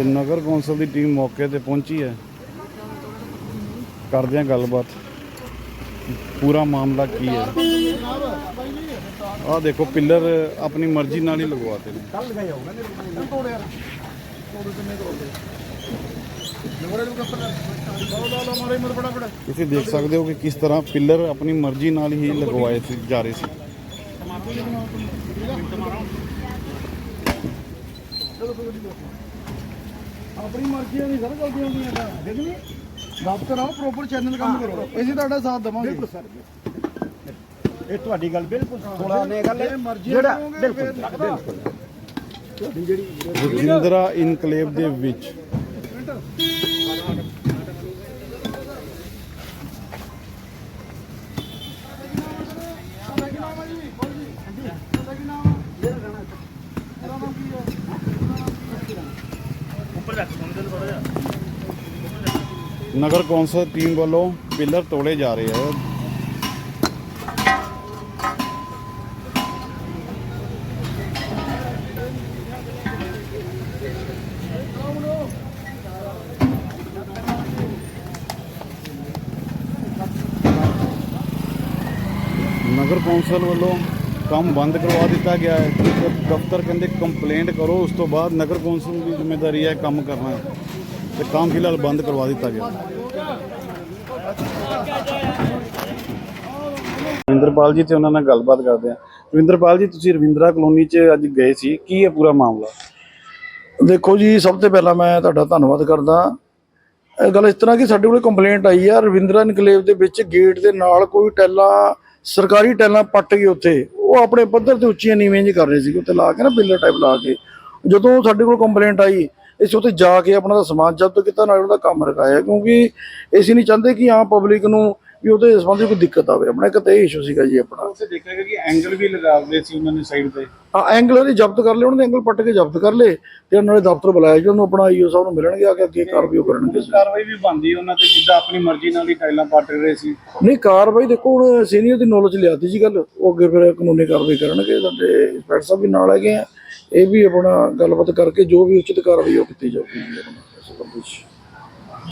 ਤੇ ਨਗਰ ਕੌਂਸਲ ਦੀ ਟੀਮ ਮੌਕੇ ਤੇ ਪਹੁੰਚੀ ਹੈ। ਕਰਦੇ ਹਾਂ ਗੱਲਬਾਤ। ਪੂਰਾ ਮਾਮਲਾ ਕੀ ਹੈ? ਆਹ ਦੇਖੋ ਪਿੱਲਰ ਆਪਣੀ ਮਰਜ਼ੀ ਨਾਲ ਹੀ ਲਗਵਾਤੇ ਨੇ। ਕੱਲ ਗਏ ਹੋਗਾ ਨੇ ਤੋੜ ਯਾਰ ਤੋੜ ਕਿੰਨੇ ਤੋੜਦੇ ਨੰਬਰ ਨੂੰ ਕੱਪੜਾ ਲਓ ਲਓ ਲਓ ਮਾਰੇ ਮਰ ਬੜਾ ਬੜਾ ਤੁਸੀਂ ਦੇਖ ਸਕਦੇ ਹੋ ਕਿ ਕਿਸ ਤਰ੍ਹਾਂ ਪਿੱਲਰ ਆਪਣੀ ਮਰਜ਼ੀ ਨਾਲ ਹੀ ਲਗਵਾਏ ਸੀ ਜਾ ਰਹੇ ਸੀ। ਆਪਣੀ ਮਰਜ਼ੀ ਨਹੀਂ ਸਰ ਗਲਤੀਆਂ ਹੁੰਦੀਆਂ ਤਾਂ। ਠੀਕ ਨਹੀਂ ਦਫ਼ਤਰ ਆਓ ਪ੍ਰੋਪਰ ਚੈਨਲ ਕੰਮ ਕਰੋ। ਅਸੀਂ ਤੁਹਾਡਾ ਸਾਥ ਦੇਵਾਂਗੇ। ਬਿਲਕੁਲ ਸਰ ਇਹ ਤੁਹਾਡੀ ਗੱਲ ਬਿਲਕੁਲ ਥੋੜਾ ਨੇ ਗੱਲ। ਜਿਹੜਾ ਬਿਲਕੁਲ ਫਿਰ ਬਿਲਕੁਲ। ਤੁਹਾਡੀ ਜਿਹੜੀ ਰਜਿੰਦਰਾ ਇਨਕਲੇਵ ਦੇ ਵਿੱਚ। ਨਗਰ ਕੌਂਸਲ ਟੀਮ ਵੱਲੋਂ ਪਿੱਲਰ ਤੋੜੇ ਜਾ ਰਹੇ ਹੈ। ਨਗਰ ਕੌਂਸਲ ਵੱਲੋਂ ਕੰਮ ਬੰਦ ਕਰਵਾ ਦਿੱਤਾ ਗਿਆ ਹੈ। ਦਫ਼ਤਰ ਕਹਿੰਦੇ ਕੰਪਲੇਂਟ ਕਰੋ ਉਸ ਤੋਂ ਬਾਅਦ ਨਗਰ ਕੌਂਸਲ ਦੀ ਜ਼ਿੰਮੇਵਾਰੀ ਹੈ ਕੰਮ ਕਰਨਾ। ਤੇ ਕੰਮ ਫਿਲਹਾਲ ਬੰਦ ਕਰਵਾ ਦਿੱਤਾ ਗਿਆ। ਰਵਿੰਦਰਪਾਲ ਜੀ ਤੇ ਉਹਨਾਂ ਨਾਲ ਗੱਲਬਾਤ ਕਰਦੇ ਆ ਰਵਿੰਦਰਪਾਲ ਜੀ ਤੁਸੀਂ ਰਵਿੰਦਰਾ ਕਲੋਨੀ 'ਚ ਅੱਜ ਗਏ ਸੀ। ਕੀ ਹੈ ਪੂਰਾ ਮਾਮਲਾ? ਦੇਖੋ ਜੀ ਸਭ ਤੋਂ ਪਹਿਲਾਂ ਮੈਂ ਤੁਹਾਡਾ ਧੰਨਵਾਦ ਕਰਦਾ। ਇਹ ਗੱਲ ਇਸ ਤਰ੍ਹਾਂ ਕਿ ਸਾਡੇ ਕੋਲ ਕੰਪਲੇਂਟ ਆਈ ਆ। ਰਵਿੰਦਰਾ ਇਨਕਲੇਵ ਦੇ ਵਿੱਚ ਗੇਟ ਦੇ ਨਾਲ ਕੋਈ ਟੈਲਾਂ ਸਰਕਾਰੀ ਟੈਲਾਂ ਪੱਟ ਗਏ ਉੱਥੇ, ਉਹ ਆਪਣੇ ਪੱਧਰ ਤੇ ਉੱਚੀਆਂ ਨੀਵੇਂ ਜੀ ਕਰ ਰਹੇ ਸੀ ਉੱਥੇ ਲਾ ਕੇ ਨਾ ਪਿੱਲਰ ਟਾਈਪ ਲਾ ਕੇ। ਜਦੋਂ ਸਾਡੇ ਕੋਲ ਕੰਪਲੇਂਟ ਆਈ, ਅਸੀਂ ਉੱਥੇ ਜਾ ਕੇ ਆਪਣਾ ਦਾ ਸਮਾਨ ਜ਼ਬਤ ਕੀਤਾ, ਨਾਲ ਉਹਦਾ ਕੰਮ ਰਖਾਇਆ ਕਿਉਂਕਿ ਅਸੀਂ ਨਹੀਂ ਚਾਹੁੰਦੇ ਕਿ ਆਮ ਪਬਲਿਕ ਨੂੰ ਵੀ ਉਹਦੇ ਸੰਬੰਧੀ ਕੋਈ ਦਿੱਕਤ ਆਵੇ। ਆਪਣਾ ਇੱਕ ਤਾਂ ਇਹ ਇਸ਼ੂ ਸੀਗਾ ਜੀ ਆਪਣਾ। ਉੱਥੇ ਦੇਖਿਆ ਗਿਆ ਕਿ ਐਂਗਲ ਵੀ ਲਗਾਉਂਦੇ ਸੀ ਉਹਨਾਂ ਨੇ ਸਾਈਡ ਤੇ? ਹਾਂ ਐਂਗਲ ਉਹਦੇ ਜ਼ਬਤ ਕਰ ਲਏ ਉਹਨਾਂ ਦੇ ਐਂਗਲ ਪੱਟ ਕੇ ਜ਼ਬਤ ਕਰ ਲਏ ਤੇ ਨਾਲੇ ਦਫ਼ਤਰ ਬੁਲਾਇਆ ਜੀ ਉਹਨੂੰ ਆਪਣਾ ਈਓ ਸਾਹਿਬ ਨੂੰ ਮਿਲਣਗੇ ਆ ਕੇ ਅੱਗੇ ਕਾਰਵਾਈ ਕਰਨਗੇ। ਕਾਰਵਾਈ ਵੀ ਬੰਦੀ ਉਹਨਾਂ ਤੇ ਜਿੱਦਾਂ ਆਪਣੀ ਮਰਜ਼ੀ ਨਾਲ ਹੀ ਟਾਈਲਾਂ ਪੱਟ ਰਹੇ ਸੀ? ਨਹੀਂ ਕਾਰਵਾਈ ਦੇਖੋ ਹੁਣ ਸੀਨੀਅਰ ਦੀ ਨੌਲੇਜ ਲਿਆਤੀ ਜੀ ਗੱਲ ਉਹ ਅੱਗੇ ਫਿਰ ਕਾਨੂੰਨੀ ਕਾਰਵਾਈ ਕਰਨਗੇ ਸਾਡੇ ਇੰਸਪੈਕਟਰ ਸਾਹਿਬ ਵੀ ਨਾਲ ਹੈਗੇ ਆ। ਇਹ ਵੀ ਆਪਣਾ ਗੱਲਬਾਤ ਕਰਕੇ ਜੋ ਵੀ ਉਚਿਤ ਕਾਰਵਾਈ ਉਹ ਕੀਤੀ ਜਾਊਗੀ ਆਪਣਾ